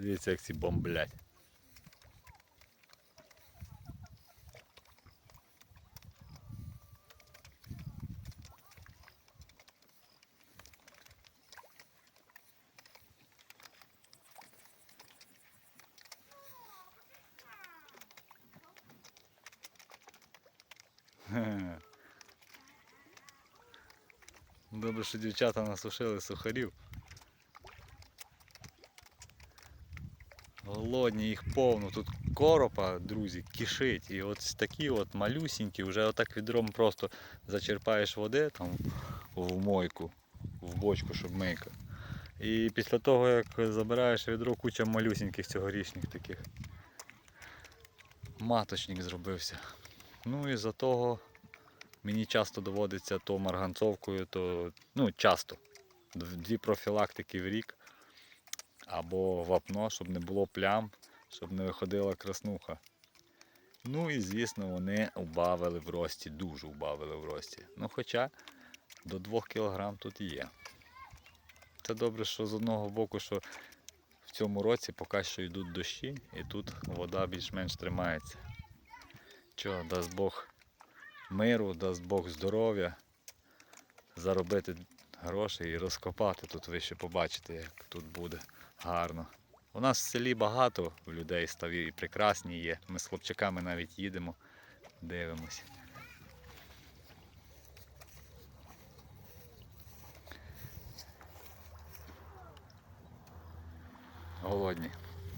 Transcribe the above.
Дивіться, як ці бомблять. Добре, що дівчата насушили сухарів. Голодні, їх повно. Тут коропа, друзі, кишить. І от такі от малюсінькі, вже отак відром просто зачерпаєш води там в мойку, в бочку, щоб мийка. І після того, як забираєш відро, куча малюсіньких цьогорічних таких. Маточник зробився. Ну і за того мені часто доводиться то марганцовкою, то ну часто. Дві профілактики в рік або вапно, щоб не було плям, щоб не виходила краснуха. Ну і звісно, вони убавили в рості, дуже убавили в рості. Ну хоча до 2 кг тут є. Це добре, що з одного боку, що в цьому році поки що йдуть дощі, і тут вода більш-менш тримається. Чого, дасть Бог миру, дасть Бог здоров'я, заробити гроші і розкопати. Тут ви ще побачите, як тут буде гарно. У нас в селі багато людей ставів і прекрасні є. Ми з хлопчаками навіть їдемо, дивимося. Голодні.